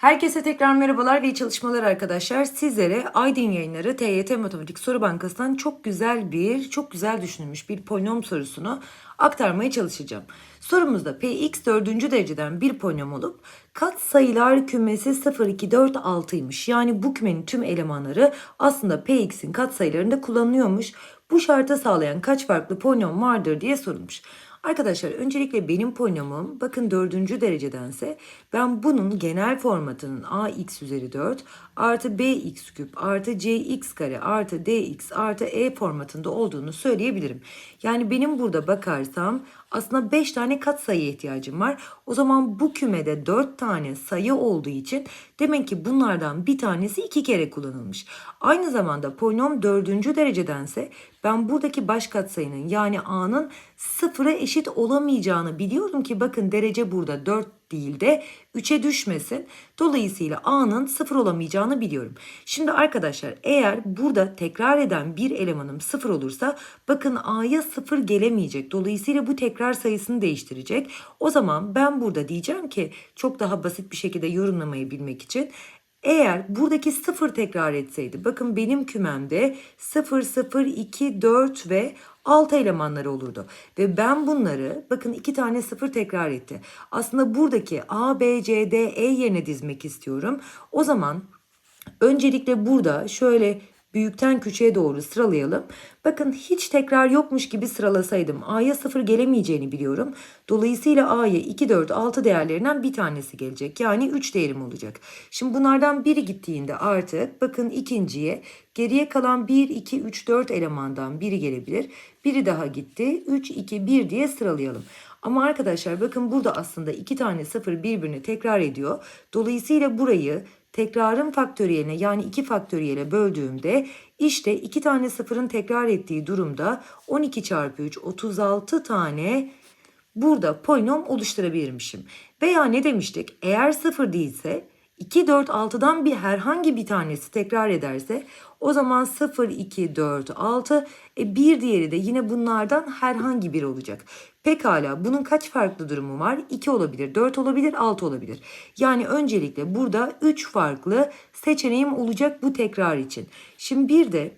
Herkese tekrar merhabalar ve iyi çalışmalar arkadaşlar. Sizlere Aydın Yayınları TYT Matematik Soru Bankası'ndan çok güzel bir, çok güzel düşünülmüş bir polinom sorusunu aktarmaya çalışacağım. Sorumuzda Px dördüncü dereceden bir polinom olup kat sayılar kümesi 0, 2, 4, 6'ymış. Yani bu kümenin tüm elemanları aslında Px'in kat sayılarında kullanılıyormuş. Bu şartı sağlayan kaç farklı polinom vardır diye sorulmuş. Arkadaşlar öncelikle benim polinomum bakın dördüncü derecedense ben bunun genel formatının ax üzeri 4 artı bx küp artı cx kare artı dx artı e formatında olduğunu söyleyebilirim. Yani benim burada bakarsam aslında 5 tane kat sayıya ihtiyacım var. O zaman bu kümede 4 tane sayı olduğu için demek ki bunlardan bir tanesi iki kere kullanılmış. Aynı zamanda polinom 4. derecedense ben buradaki baş katsayının yani a'nın sıfıra eşit olamayacağını biliyorum ki bakın derece burada 4 değil de 3'e düşmesin. Dolayısıyla a'nın sıfır olamayacağını biliyorum. Şimdi arkadaşlar eğer burada tekrar eden bir elemanım sıfır olursa bakın a'ya sıfır gelemeyecek. Dolayısıyla bu tekrar sayısını değiştirecek. O zaman ben burada diyeceğim ki çok daha basit bir şekilde yorumlamayı bilmek için eğer buradaki sıfır tekrar etseydi bakın benim kümemde 0, 0, 2, 4 ve 6 elemanları olurdu. Ve ben bunları bakın iki tane sıfır tekrar etti. Aslında buradaki A, B, C, D, E yerine dizmek istiyorum. O zaman öncelikle burada şöyle büyükten küçüğe doğru sıralayalım. Bakın hiç tekrar yokmuş gibi sıralasaydım A'ya 0 gelemeyeceğini biliyorum. Dolayısıyla A'ya 2, 4, 6 değerlerinden bir tanesi gelecek. Yani 3 değerim olacak. Şimdi bunlardan biri gittiğinde artık bakın ikinciye geriye kalan 1, 2, 3, 4 elemandan biri gelebilir. Biri daha gitti. 3, 2, 1 diye sıralayalım. Ama arkadaşlar bakın burada aslında iki tane sıfır birbirini tekrar ediyor. Dolayısıyla burayı tekrarın faktöriyeline yani 2 faktöriyele böldüğümde işte 2 tane sıfırın tekrar ettiği durumda 12 çarpı 3 36 tane burada polinom oluşturabilirmişim. Veya ne demiştik? Eğer sıfır değilse 2, 4, 6'dan bir herhangi bir tanesi tekrar ederse o zaman 0, 2, 4, 6 e bir diğeri de yine bunlardan herhangi bir olacak. Pekala bunun kaç farklı durumu var? 2 olabilir, 4 olabilir, 6 olabilir. Yani öncelikle burada 3 farklı seçeneğim olacak bu tekrar için. Şimdi bir de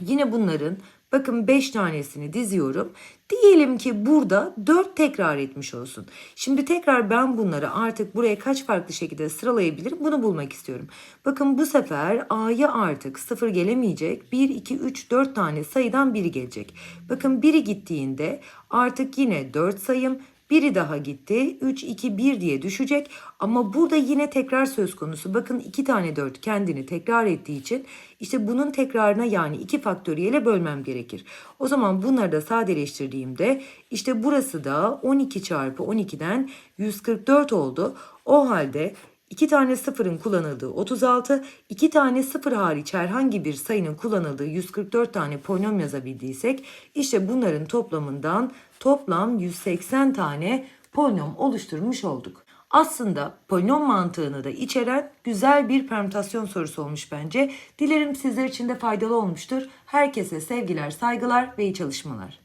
yine bunların Bakın 5 tanesini diziyorum. Diyelim ki burada 4 tekrar etmiş olsun. Şimdi tekrar ben bunları artık buraya kaç farklı şekilde sıralayabilirim bunu bulmak istiyorum. Bakın bu sefer A'ya artık 0 gelemeyecek. 1, 2, 3, 4 tane sayıdan biri gelecek. Bakın biri gittiğinde artık yine 4 sayım biri daha gitti. 3, 2, 1 diye düşecek. Ama burada yine tekrar söz konusu. Bakın 2 tane 4 kendini tekrar ettiği için işte bunun tekrarına yani 2 faktöriyele bölmem gerekir. O zaman bunları da sadeleştirdiğimde işte burası da 12 çarpı 12'den 144 oldu. O halde 2 tane sıfırın kullanıldığı 36, 2 tane sıfır hariç herhangi bir sayının kullanıldığı 144 tane polinom yazabildiysek işte bunların toplamından toplam 180 tane polinom oluşturmuş olduk. Aslında polinom mantığını da içeren güzel bir permütasyon sorusu olmuş bence. Dilerim sizler için de faydalı olmuştur. Herkese sevgiler, saygılar ve iyi çalışmalar.